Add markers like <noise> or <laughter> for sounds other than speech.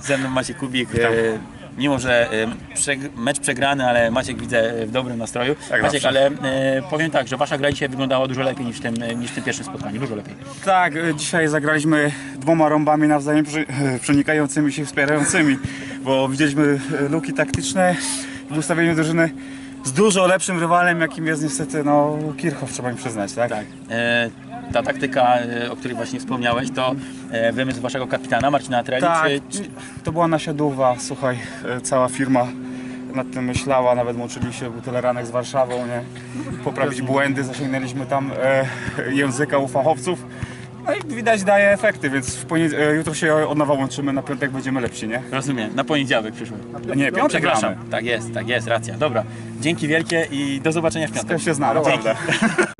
Ze mną Maciek Kubik. E, mimo, że e, przeg- mecz przegrany, ale Maciek widzę w dobrym nastroju. Tak Maciek, zawsze. ale e, powiem tak, że wasza gra dzisiaj wyglądała dużo lepiej niż w tym, niż w tym pierwszym spotkaniu. Dużo lepiej. Tak, y, dzisiaj zagraliśmy dwoma rąbami nawzajem przy- przenikającymi się, wspierającymi, bo widzieliśmy y, luki taktyczne w ustawieniu drużyny z dużo lepszym rywalem, jakim jest niestety no, Kirchhoff, trzeba mi przyznać, tak? Tak. E, ta taktyka, e, o której właśnie wspomniałeś, to e, wymysł waszego kapitana Marcina Treli. Tak, Czy, czy, to była nasiadówa, słuchaj, y, cała firma nad tym myślała, nawet łączyli się Butyleranek z Warszawą, nie? Poprawić błędy, zasięgnęliśmy tam e, języka u fachowców. No i widać daje efekty, więc w e, jutro się od nowa łączymy, na piątek będziemy lepsi, nie? rozumiem, na poniedziałek przyszły. Nie, piątek Przepraszam. gramy. Tak jest, tak jest, racja. Dobra. Dzięki wielkie i do zobaczenia w piątek. To się zna, naprawdę. <laughs>